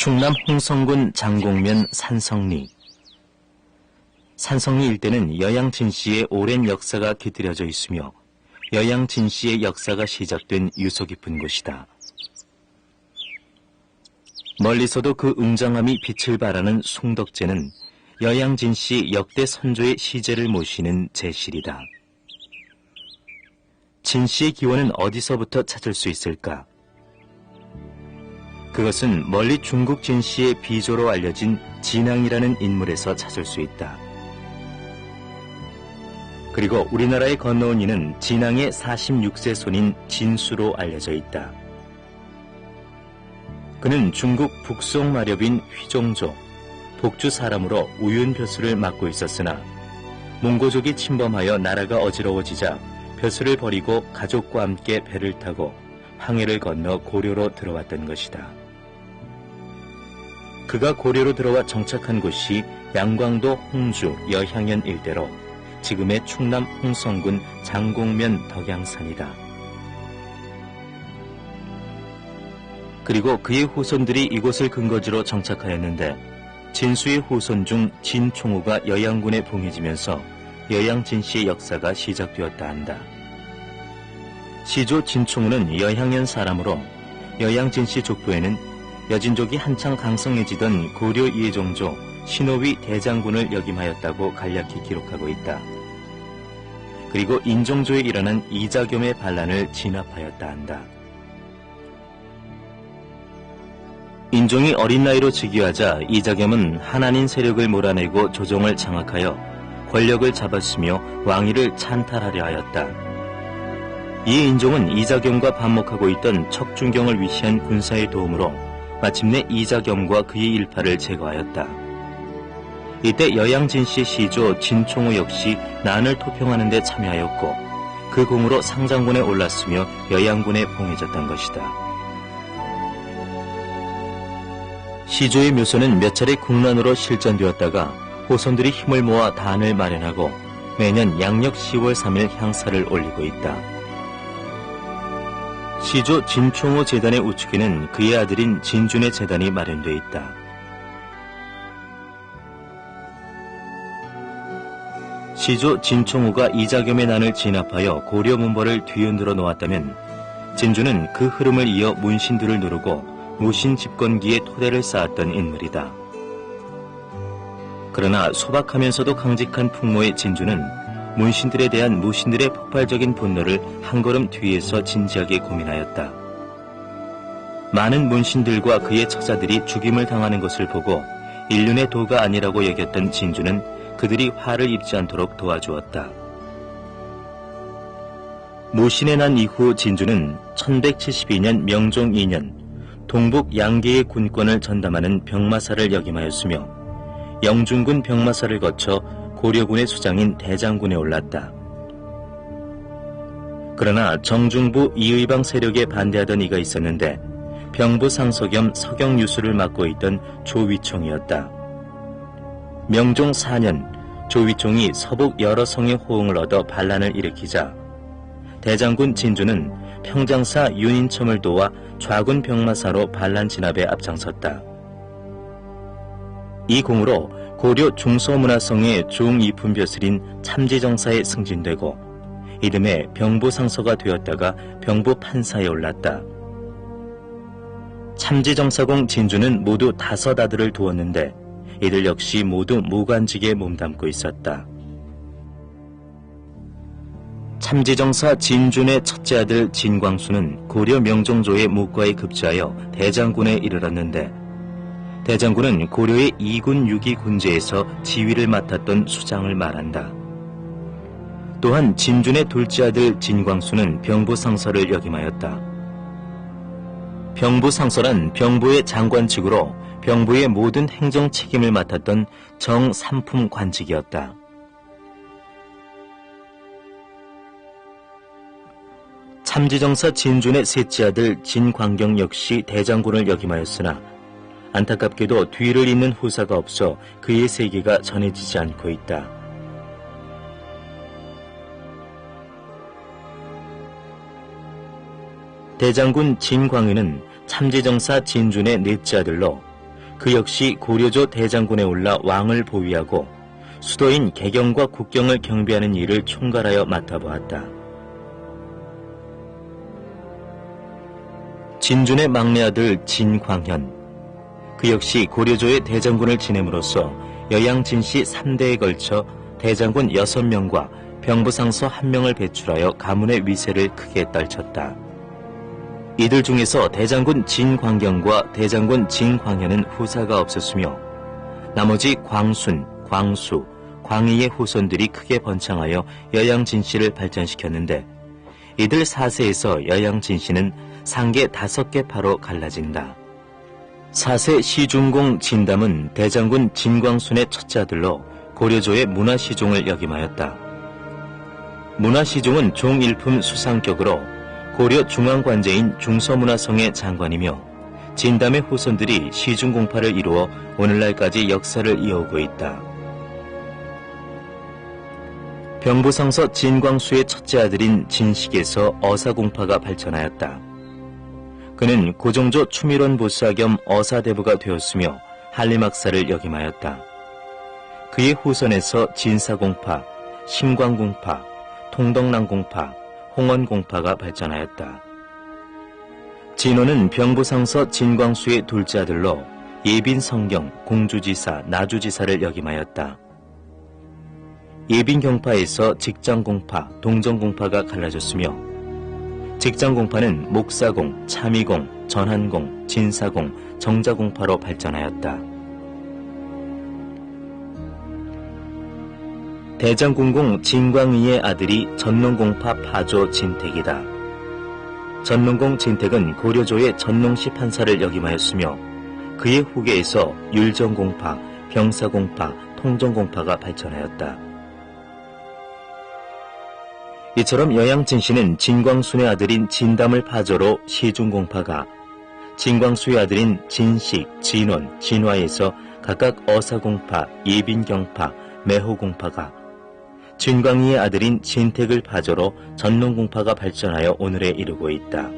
충남 홍성군 장곡면 산성리 산성리 일대는 여양 진씨의 오랜 역사가 깃들여져 있으며 여양 진씨의 역사가 시작된 유서 깊은 곳이다. 멀리서도 그 웅장함이 빛을 발하는 숭덕제는 여양 진씨 역대 선조의 시제를 모시는 제실이다. 진씨의 기원은 어디서부터 찾을 수 있을까? 그것은 멀리 중국 진씨의 비조로 알려진 진앙이라는 인물에서 찾을 수 있다. 그리고 우리나라에 건너온 이는 진앙의 46세 손인 진수로 알려져 있다. 그는 중국 북송 마렵인 휘종조, 복주 사람으로 우윤 벼슬을 맡고 있었으나 몽고족이 침범하여 나라가 어지러워지자 벼슬을 버리고 가족과 함께 배를 타고 항해를 건너 고려로 들어왔던 것이다. 그가 고려로 들어와 정착한 곳이 양광도 홍주 여향연 일대로 지금의 충남 홍성군 장곡면 덕양산이다. 그리고 그의 후손들이 이곳을 근거지로 정착하였는데 진수의 후손 중 진총우가 여양군에 봉해지면서 여양진 씨의 역사가 시작되었다 한다. 시조 진총우는 여향연 사람으로 여양진 씨 족보에는 여진족이 한창 강성해지던 고려 이해종조 신호위 대장군을 역임하였다고 간략히 기록하고 있다. 그리고 인종조에 일어난 이자겸의 반란을 진압하였다 한다. 인종이 어린 나이로 즉위하자 이자겸은 하나님 세력을 몰아내고 조정을 장악하여 권력을 잡았으며 왕위를 찬탈하려 하였다. 이 인종은 이자겸과 반목하고 있던 척준경을 위시한 군사의 도움으로 마침내 이자겸과 그의 일파를 제거하였다. 이때 여양진 씨 시조 진총호 역시 난을 토평하는 데 참여하였고 그 공으로 상장군에 올랐으며 여양군에 봉해졌던 것이다. 시조의 묘소는 몇 차례 국난으로 실전되었다가 호선들이 힘을 모아 단을 마련하고 매년 양력 10월 3일 향사를 올리고 있다. 시조 진총호 재단의 우측에는 그의 아들인 진준의 재단이 마련되어 있다. 시조 진총호가 이자겸의 난을 진압하여 고려 문벌을 뒤흔들어 놓았다면 진주는 그 흐름을 이어 문신들을 누르고 무신 집권기에 토대를 쌓았던 인물이다. 그러나 소박하면서도 강직한 풍모의 진주는 문신들에 대한 무신들의 폭발적인 분노를 한 걸음 뒤에서 진지하게 고민하였다. 많은 문신들과 그의 처자들이 죽임을 당하는 것을 보고 인륜의 도가 아니라고 여겼던 진주는 그들이 화를 입지 않도록 도와주었다. 무신의 난 이후 진주는 1172년 명종 2년 동북 양계의 군권을 전담하는 병마사를 역임하였으며 영중군 병마사를 거쳐 고려군의 수장인 대장군에 올랐다. 그러나 정중부 이의방 세력에 반대하던 이가 있었는데 병부 상서 겸 서경 유수를 맡고 있던 조위총이었다. 명종 4년 조위총이 서북 여러 성의 호응을 얻어 반란을 일으키자 대장군 진주는 평장사 윤인첨을 도와 좌군 병마사로 반란 진압에 앞장섰다. 이 공으로 고려 중서문화성의 중이품벼슬인 참지정사에 승진되고 이듬해 병부상서가 되었다가 병부판사에 올랐다. 참지정사공 진주는 모두 다섯 아들을 두었는데 이들 역시 모두 무관직에 몸담고 있었다. 참지정사 진준의 첫째 아들 진광수는 고려 명종조의 묵과에 급제하여 대장군에 이르렀는데 대장군은 고려의 2군 6위 군제에서 지휘를 맡았던 수장을 말한다. 또한 진준의 둘째 아들 진광수는 병부상서를 역임하였다. 병부상서란 병부의 장관직으로 병부의 모든 행정 책임을 맡았던 정삼품 관직이었다. 참지정사 진준의 셋째 아들 진광경 역시 대장군을 역임하였으나 안타깝게도 뒤를 잇는 후사가 없어 그의 세계가 전해지지 않고 있다. 대장군 진광은은 참지정사 진준의 넷째 아들로 그 역시 고려조 대장군에 올라 왕을 보위하고 수도인 개경과 국경을 경비하는 일을 총괄하여 맡아보았다. 진준의 막내 아들 진광현. 그 역시 고려조의 대장군을 지냄으로써 여양 진씨 3대에 걸쳐 대장군 6명과 병부상서 1명을 배출하여 가문의 위세를 크게 떨쳤다. 이들 중에서 대장군 진광경과 대장군 진광현은 후사가 없었으며 나머지 광순, 광수, 광희의 후손들이 크게 번창하여 여양 진씨를 발전시켰는데 이들 4세에서 여양 진씨는 상계 5개 파로 갈라진다. 4세 시중공 진담은 대장군 진광순의 첫째 아들로 고려조의 문화시종을 역임하였다. 문화시종은 종일품 수상격으로 고려 중앙관제인 중서문화성의 장관이며 진담의 후손들이 시중공파를 이루어 오늘날까지 역사를 이어오고 있다. 병부상서 진광수의 첫째 아들인 진식에서 어사공파가 발전하였다. 그는 고종조 추밀원 보사 겸 어사대부가 되었으며 한림학사를 역임하였다. 그의 후손에서 진사공파, 신광공파, 통덕랑공파, 홍원공파가 발전하였다. 진호는 병부상서 진광수의 둘째 아들로 예빈 성경, 공주지사, 나주지사를 역임하였다. 예빈 경파에서 직장공파, 동정공파가 갈라졌으며 직장 공파는 목사공, 참의공, 전한공, 진사공, 정자공파로 발전하였다. 대장군공 진광의의 아들이 전농공파 파조 진택이다. 전농공 진택은 고려조의 전농시 판사를 역임하였으며 그의 후계에서 율정공파, 병사공파, 통정공파가 발전하였다. 이처럼 여양진 씨는 진광순의 아들인 진담을 파조로 시중공파가 진광수의 아들인 진식, 진원, 진화에서 각각 어사공파, 예빈경파, 매호공파가 진광이의 아들인 진택을 파조로 전농공파가 발전하여 오늘에 이르고 있다.